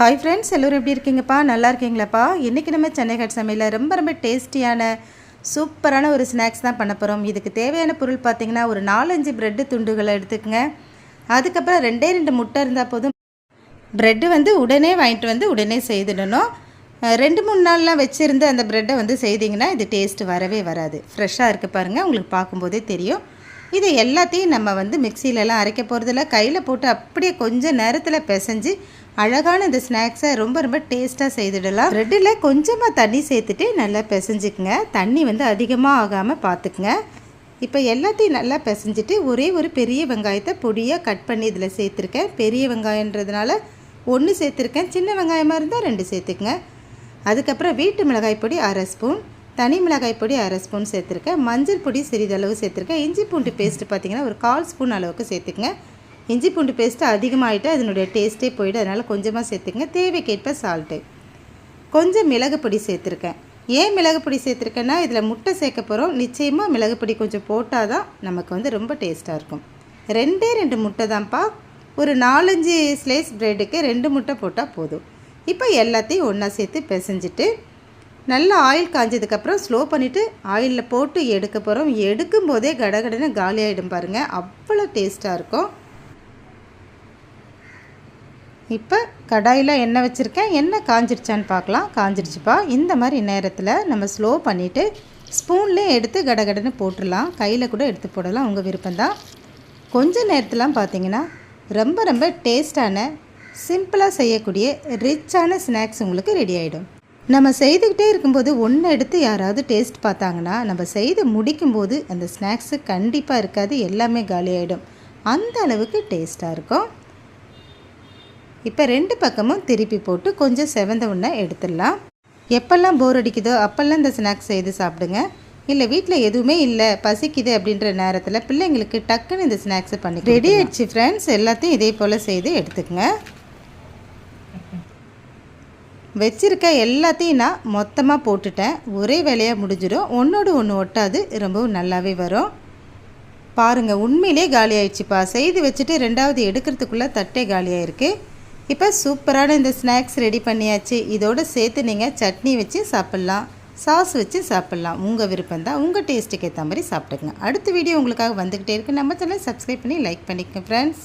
Hi friends எல்லோரும் எப்படி இருக்கீங்கப்பா? நல்லா இருக்கீங்களாப்பா? இன்றைக்கி நம்ம சென்னை ஹட் சமையலில் ரொம்ப ரொம்ப டேஸ்டியான சூப்பரான ஒரு ஸ்நாக்ஸ் தான் பண்ண போகிறோம் இதுக்கு தேவையான பொருள் பார்த்தீங்கன்னா ஒரு நாலஞ்சு ப்ரெட்டு துண்டுகளை எடுத்துக்கங்க. அதுக்கப்புறம் ரெண்டே ரெண்டு முட்டை இருந்தால் போதும். ப்ரெட்டு வந்து உடனே வாங்கிட்டு வந்து உடனே செய்துடணும். ரெண்டு மூணு நாள்லாம் வச்சுருந்து அந்த ப்ரெட்டை வந்து செய்தீங்கன்னா இது டேஸ்ட் வரவே வராது. ஃப்ரெஷ்ஷாக இருக்குது பாருங்கள் உங்களுக்கு பார்க்கும்போதே தெரியும். இது எல்லாத்தையும் நம்ம வந்து மிக்சியிலலாம் அரைக்க போகிறதில்ல கையில் போட்டு அப்படியே கொஞ்சம் நேரத்தில் பிசைஞ்சு அழகான இந்த ஸ்நாக்ஸை ரொம்ப ரொம்ப டேஸ்ட்டாக செய்துடலாம். ப்ரெட்டில் கொஞ்சமாக தண்ணி சேர்த்துட்டு நல்லா பிசைஞ்சுக்குங்க. தண்ணி வந்து அதிகமாக ஆகாமல் பார்த்துக்குங்க இப்போ எல்லாத்தையும் நல்லா பிசைஞ்சிட்டு ஒரே ஒரு பெரிய வெங்காயத்தை பொடியாக கட் பண்ணி இதில் சேர்த்துருக்கேன். பெரிய வெங்காயன்றதுனால ஒன்று சேர்த்துருக்கேன். சின்ன வெங்காயமாக இருந்தால் ரெண்டு சேர்த்துக்குங்க. அதுக்கப்புறம் வீட்டு மிளகாய் பொடி அரை ஸ்பூன். தனி மிளகாய் பொடி அரை ஸ்பூன் சேர்த்துருக்கேன். மஞ்சள் பொடி சிறிதளவு சேர்த்துருக்கேன். இஞ்சி பூண்டு பேஸ்ட்டு பார்த்தீங்கன்னா ஒரு கால் ஸ்பூன் அளவுக்கு சேர்த்துக்குங்க. இஞ்சி பூண்டு பேஸ்ட்டு அதிகமாகிட்டு அதனுடைய டேஸ்ட்டே போயிடும். அதனால் கொஞ்சமாக சேர்த்துக்குங்க. தேவைக்கேற்ப சால்ட்டு கொஞ்சம் மிளகு பொடி சேர்த்துருக்கேன். ஏன் மிளகு பொடி சேர்த்துருக்கேன்னா இதில் முட்டை சேர்க்க போகிறோம் நிச்சயமாக மிளகு பொடி கொஞ்சம் போட்டால் தான் நமக்கு வந்து ரொம்ப டேஸ்ட்டாக இருக்கும். ரெண்டே ரெண்டு முட்டை தான்ப்பா. ஒரு நாலஞ்சு ஸ்லைஸ் ப்ரெட்டுக்கு ரெண்டு முட்டை போட்டால் போதும். இப்போ எல்லாத்தையும் ஒன்றா சேர்த்து பிசைஞ்சிட்டு நல்லா ஆயில் காஞ்சதுக்கப்புறம் ஸ்லோ பண்ணிவிட்டு ஆயிலில் போட்டு எடுக்க போகிறோம். எடுக்கும் போதே கடகடன்னு காலியாகிடும் பாருங்கள் அவ்வளோ டேஸ்ட்டாக இருக்கும். இப்போ கடாயில் எண்ணெய் வச்சுருக்கேன். எண்ணெய் காஞ்சிருச்சான்னு பார்க்கலாம். காஞ்சிருச்சுப்பா. இந்த மாதிரி நேரத்தில் நம்ம ஸ்லோ பண்ணிவிட்டு ஸ்பூன்லேயே எடுத்து கடகடன்னு போட்டுடலாம். கையில் கூட எடுத்து போடலாம். உங்கள் விருப்பம்தான். கொஞ்ச நேரத்துலாம் பார்த்தீங்கன்னா ரொம்ப ரொம்ப டேஸ்டான சிம்பிளாக செய்யக்கூடிய ரிச்சான ஸ்நாக்ஸ் உங்களுக்கு ரெடி ஆகிடும் நம்ம செய்துக்கிட்டே இருக்கும்போது ஒன்று எடுத்து யாராவது டேஸ்ட் பார்த்தாங்கன்னா நம்ம செய்து முடிக்கும்போது அந்த ஸ்நாக்ஸு கண்டிப்பாக இருக்காது எல்லாமே காலி ஆகிடும் அந்த அளவுக்கு டேஸ்ட்டாக இருக்கும். இப்போ ரெண்டு பக்கமும் திருப்பி போட்டு கொஞ்சம் செவந்த உடனே எடுத்துடலாம். எப்பெல்லாம் போர் அடிக்குதோ அப்போல்லாம் இந்த ஸ்நாக்ஸ் செய்து சாப்பிடுங்க. இல்லை வீட்டில் எதுவுமே இல்லை பசிக்குது அப்படின்ற நேரத்தில் பிள்ளைங்களுக்கு டக்குன்னு இந்த ஸ்நாக்ஸை பண்ணி ரெடி ஆயிடுச்சு ஃப்ரெண்ட்ஸ் எல்லாத்தையும் இதே போல் செய்து எடுத்துக்கங்க. வச்சிருக்க எல்லாத்தையும் நான் மொத்தமாக போட்டுட்டேன். ஒரே வேலையாக முடிஞ்சிடும். ஒன்றோடு ஒன்று ஒட்டாது. ரொம்பவும் நல்லாவே வரும். பாருங்கள் உண்மையிலே காலி ஆயிடுச்சுப்பா செய்து வச்சுட்டு ரெண்டாவது எடுக்கிறதுக்குள்ளே தட்டே காலியாயிருக்கு. இப்போ சூப்பரான இந்த ஸ்நாக்ஸ் ரெடி பண்ணியாச்சு. இதோடு சேர்த்து நீங்கள் சட்னி வச்சு சாப்பிட்லாம். சாஸ் வச்சு சாப்பிட்லாம். உங்கள் விருப்பம் தான். உங்கள் டேஸ்ட்டுக்கு ஏற்ற மாதிரி சாப்பிட்டுங்க அடுத்த வீடியோ உங்களுக்காக வந்துக்கிட்டே இருக்குது நம்ம சேனல் சப்ஸ்கிரைப் பண்ணி லைக் பண்ணிக்கோங்க ஃப்ரெண்ட்ஸ்